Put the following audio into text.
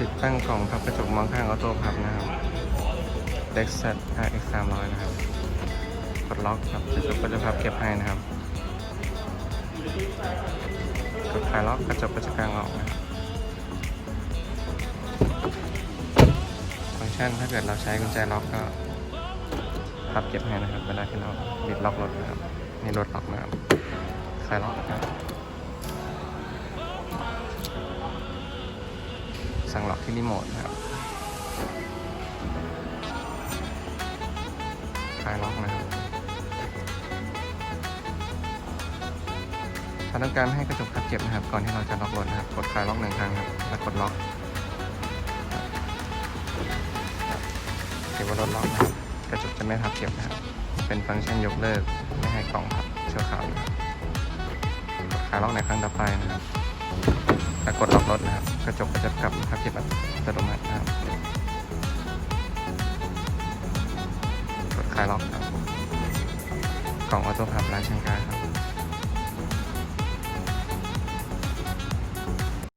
ติดตั้งกล่องพับกระจกมองข้างออโต้พับนะครับ Lexus RX 300 นะครับกดล็อกครับกระจกก็จะพับเก็บให้นะครับกดคลายล็อกกระจกก็จะกางออกนะครับฟังก์ชันถ้าเกิดเราใช้กุญแจล็อกก็พับเก็บให้นะครับเวลาที่เราบิดล็อกรถนะครับนี่รถล็อกนะครับคลายล็อกนะครับ สั่งล็อกที่รีโมทนะครับคลายล็อกนะครับถ้าต้องการให้กระจกพับเก็บนะครับ ก่อนที่เราจะล็อกรถนะครับ กดคลายล็อกหนึ่งครั้งครับแล้วกดล็อกถือว่ารถล็อกนะครับกระจกจะไม่พับเก็บนะครับ เป็นฟังก์ชันยกเลิกไม่ให้กล่องพับชั่วคราวนะครับกดคลายล็อกในครั้งต่อไปนะครับ กดล็อกรถนะครับ กระจกก็จะกลับมาพับเก็บอัตโนมัตินะครับกดคลายล็อกครับกล่องออโต้พับร้านช่างการครับ